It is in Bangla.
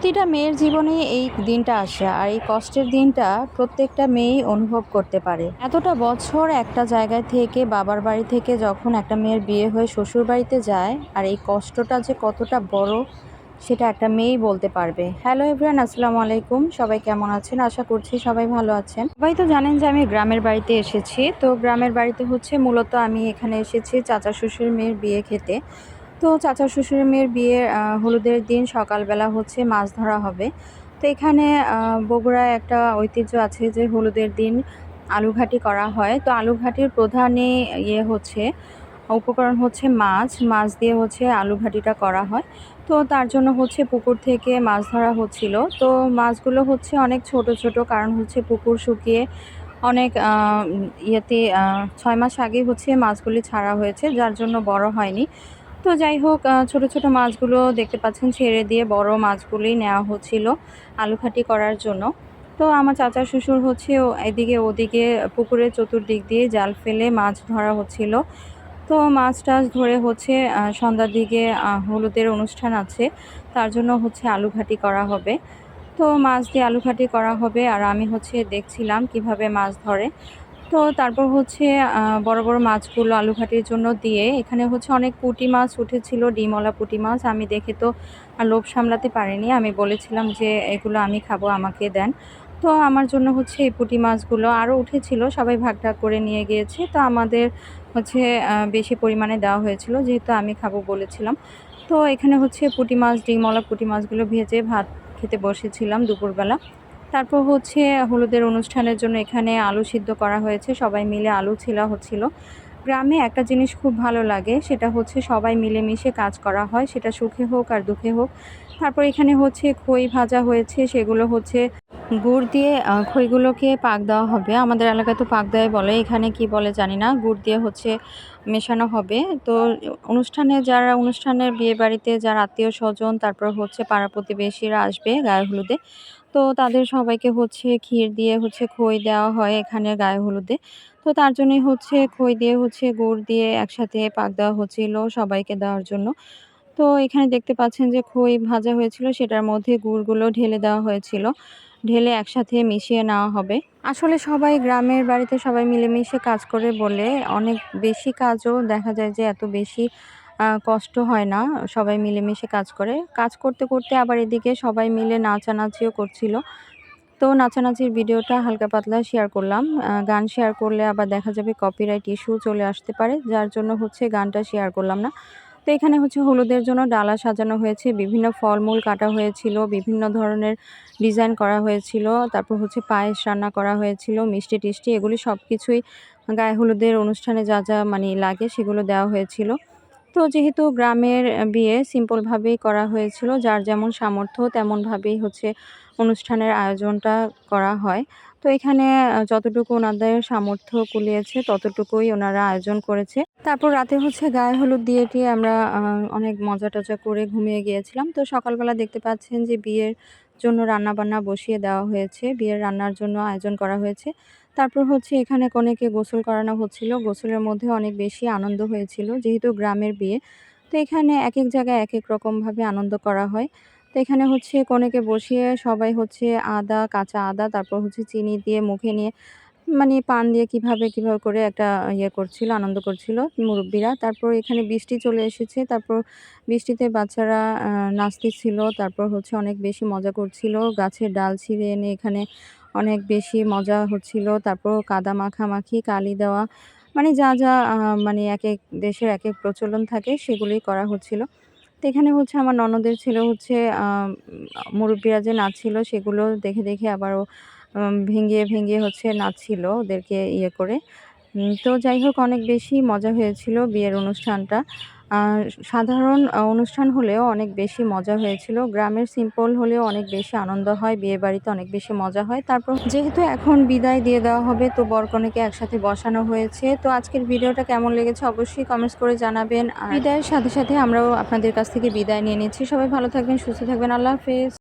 প্রতিটা মেয়ের জীবনে এই দিনটা আসে আর এই কষ্টের দিনটা প্রত্যেকটা মেয়েই অনুভব করতে পারে। এতটা বছর একটা জায়গায় থেকে, বাবার বাড়ি থেকে যখন একটা মেয়ের বিয়ে হয়ে শ্বশুর বাড়িতে যায় আর এই কষ্টটা যে কতটা বড়, সেটা একটা মেয়েই বলতে পারবে। হ্যালো এভরিয়ান আসসালামু আলাইকুম। সবাই কেমন আছেন? আশা করছি সবাই ভালো আছেন। সবাই তো জানেন যে আমি গ্রামের বাড়িতে এসেছি। তো গ্রামের বাড়িতে হচ্ছে মূলত আমি এখানে এসেছি চাচা শ্বশুর মেয়ের বিয়ে খেতে। তো চাচা শ্বশুরের মেয়ের বিয়ে হলুদের দিন সকালবেলা হচ্ছে মাছ ধরা হবে। তো এখানে বগুড়ায় একটা ঐতিহ্য আছে যে হলুদের দিন আলুঘাটি করা হয়। তো আলুঘাটির প্রধানই ইয়ে হচ্ছে, উপকরণ হচ্ছে মাছ। মাছ দিয়ে হচ্ছে আলুঘাটিটা করা হয়। তো তার জন্য হচ্ছে পুকুর থেকে মাছ ধরা হচ্ছিল। তো মাছগুলো হচ্ছে অনেক ছোট ছোট কারণ হচ্ছে পুকুর শুকিয়ে অনেক ইয়েতে ছয় মাস আগে হচ্ছে মাছগুলি ছাড়া হয়েছে, যার জন্য বড় হয়নি। তো যাই হোক ছোট ছোট মাছগুলো দেখতে পাচ্ছেন, ছেড়ে দিয়ে বড় মাছগুলোই নেওয়া হচ্ছিল আলুখাটি করার জন্য। তো আমার চাচা শ্বশুর হচ্ছে এদিকে ওদিকে পুকুরের চতুর্দিক দিয়ে জাল ফেলে মাছ ধরা হচ্ছিল। তো মাছ টাছ ধরে হচ্ছে সন্ধ্যার দিকে হলুদের অনুষ্ঠান আছে, তার জন্য হচ্ছে আলুঘাটি করা হবে। তো মাছ দিয়ে আলুঘাটি করা হবে, আর আমি হচ্ছে দেখছিলাম কীভাবে মাছ ধরে। তো তারপর হচ্ছে বড় বড় মাছগুলো আলু ঘাটির জন্য দিয়ে, এখানে হচ্ছে অনেক পুঁটি মাছ উঠেছিল ডিমওয়ালা পুঁটি মাছ। আমি দেখে তো লোভ সামলাতে পারিনি। আমি বলেছিলাম যে, এগুলো আমি খাব, আমাকে দেন। তো আমার জন্য হচ্ছে এই পুঁটি মাছগুলো আরও উঠেছিল, সবাই ভাগ ভাগ করে নিয়ে গিয়েছে। তো আমাদের হচ্ছে বেশি পরিমাণে দেওয়া হয়েছিল, যেহেতু আমি খাব বলেছিলাম। তো এখানে হচ্ছে পুঁটি মাছ ডিমওয়ালা পুঁটি মাছগুলো ভেজে ভাত খেতে বসেছিলাম দুপুরবেলা। তারপর হচ্ছে হলুদের অনুষ্ঠানের জন্য এখানে আলু সিদ্ধ করা হয়েছে, সবাই মিলে আলু ছিলা হচ্ছিল। গ্রামে একটা জিনিস খুব ভালো লাগে, সেটা হচ্ছে সবাই মিলেমিশে কাজ করা হয়, সেটা সুখে হোক আর দুঃখে হোক। তারপর এখানে হচ্ছে খই ভাজা হয়েছে, সেগুলো হচ্ছে গুড় দিয়ে খইগুলোকে পাক দেওয়া হবে। আমাদের এলাকায় তো পাক দেয় বলে, এখানে কি বলে জানি না। গুড় দিয়ে হচ্ছে মেশানো হবে। তো অনুষ্ঠানে যারা, অনুষ্ঠানের বিয়ে বাড়িতে যারা আত্মীয় স্বজন, তারপর হচ্ছে পাড়া প্রতিবেশীরা আসবে গায়ে হলুদে, তো তাদের সবাইকে হচ্ছে ক্ষীর দিয়ে হচ্ছে খই দেওয়া হয় এখানে গায়ে হলুদে। তো তার জন্যই হচ্ছে খই দিয়ে হচ্ছে গুড় দিয়ে একসাথে পাক দেওয়া হচ্ছিল সবাইকে দেওয়ার জন্য। তো এখানে দেখতে পাচ্ছেন যে খই ভাজা হয়েছিল, সেটার মধ্যে গুড়গুলো ঢেলে দেওয়া হয়েছিল। ঢেলে একসাথে মিশিয়ে নেওয়া হবে। আসলে সবাই গ্রামের বাড়িতে সবাই মিলেমিশে কাজ করে বলে অনেক বেশি কাজও দেখা যায় যে এত বেশি কষ্ট হয় না সবাই মিলেমিশে কাজ করে। কাজ করতে করতে আবার এদিকে সবাই মিলে নাচানাচিও করছিল। তো নাচানাচির ভিডিওটা হালকা পাতলা শেয়ার করলাম। গান শেয়ার করলে আবার দেখা যাবে কপিরাইট ইস্যু চলে আসতে পারে, যার জন্য হচ্ছে গানটা শেয়ার করলাম না। তো এখানে হচ্ছে হলুদের জন্য ডালা সাজানো হয়েছে, বিভিন্ন ফলমূল কাটা হয়েছিল, বিভিন্ন ধরনের ডিজাইন করা হয়েছিল, তারপর হচ্ছে পায়েস রান্না করা হয়েছিল, মিষ্টি টিষ্টি, এগুলি সব কিছুই গায়ে হলুদের অনুষ্ঠানে যা যা মানে লাগে সেগুলো দেওয়া হয়েছিল। তো যেহেতু গ্রামের বিয়ে সিম্পলভাবেই করা হয়েছিল, যার যেমন সামর্থ্য তেমনভাবেই হচ্ছে অনুষ্ঠানের আয়োজনটা করা হয়। তো এখানে যতটুকু ওনাদের সামর্থ্য কুলিয়েছে, ততটুকুই ওনারা আয়োজন করেছে। তারপর রাতে হচ্ছে গায়ে হলুদ দিয়ে টিয়ে আমরা অনেক মজা টজা করে ঘুমিয়ে গিয়েছিলাম। তো সকালবেলা দেখতে পাচ্ছেন যে বিয়ের জন্য রান্না বান্না বসিয়ে দেওয়া হয়েছে। বিয়ের রান্নার জন্য আয়োজন করা হয়েছে। তারপর হচ্ছে এখানে কনেকে গোসল করানো হচ্ছিল। গোসলের মধ্যে অনেক বেশি আনন্দ হয়েছিল, যেহেতু গ্রামের বিয়ে। তো এখানে এক এক জায়গায় এক এক রকমভাবে আনন্দ করা হয়। তো এখানে হচ্ছে কনেকে বসিয়ে সবাই হচ্ছে আদা, কাঁচা আদা, তারপর হচ্ছে চিনি দিয়ে মুখে নিয়ে মানে পান দিয়ে কীভাবে কীভাবে করে একটা ইয়ে করছিল, আনন্দ করছিল মুরব্বীরা। তারপর এখানে বৃষ্টি চলে এসেছে, তারপর বৃষ্টিতে বাচ্চারা নাচতেছিল, তারপর হচ্ছে অনেক বেশি মজা করছিল। গাছের ডাল ছিঁড়ে এনে এখানে অনেক বেশি মজা হচ্ছিল। তারপর কাদা মাখামাখি, কালি দেওয়া মানে যা যা মানে এক এক দেশের এক এক প্রচলন থাকে সেগুলি করা হচ্ছিল। তো এখানে হচ্ছে আমার ননদের ছিল হচ্ছে মুরব্বীরা যে নাচছিল, সেগুলো দেখে দেখে আবারও ভেঙে ভেঙে হচ্ছে নাচছিল ওদেরকে ইয়ে করে। তো যাই হোক, অনেক বেশি মজা হয়েছিল বিয়ের অনুষ্ঠানটা। সাধারণ অনুষ্ঠান হলেও অনেক বেশি মজা হয়েছিল। গ্রামের সিম্পল হলেও অনেক বেশি আনন্দ হয় বিয়ে বাড়িতে অনেক বেশি মজা হয়। তারপর যেহেতু এখন বিদায় দিয়ে দেওয়া হবে, তো বরকনেকে একসাথে বসানো হয়েছে। তো আজকের ভিডিওটা কেমন লেগেছে অবশ্যই কমেন্টস করে জানাবেন। বিদায়ের সাথে সাথে আমরাও আপনাদের কাছ থেকে বিদায় নিয়ে নিচ্ছি। সবাই ভালো থাকবেন, সুস্থ থাকবেন। আল্লাহ হাফেজ।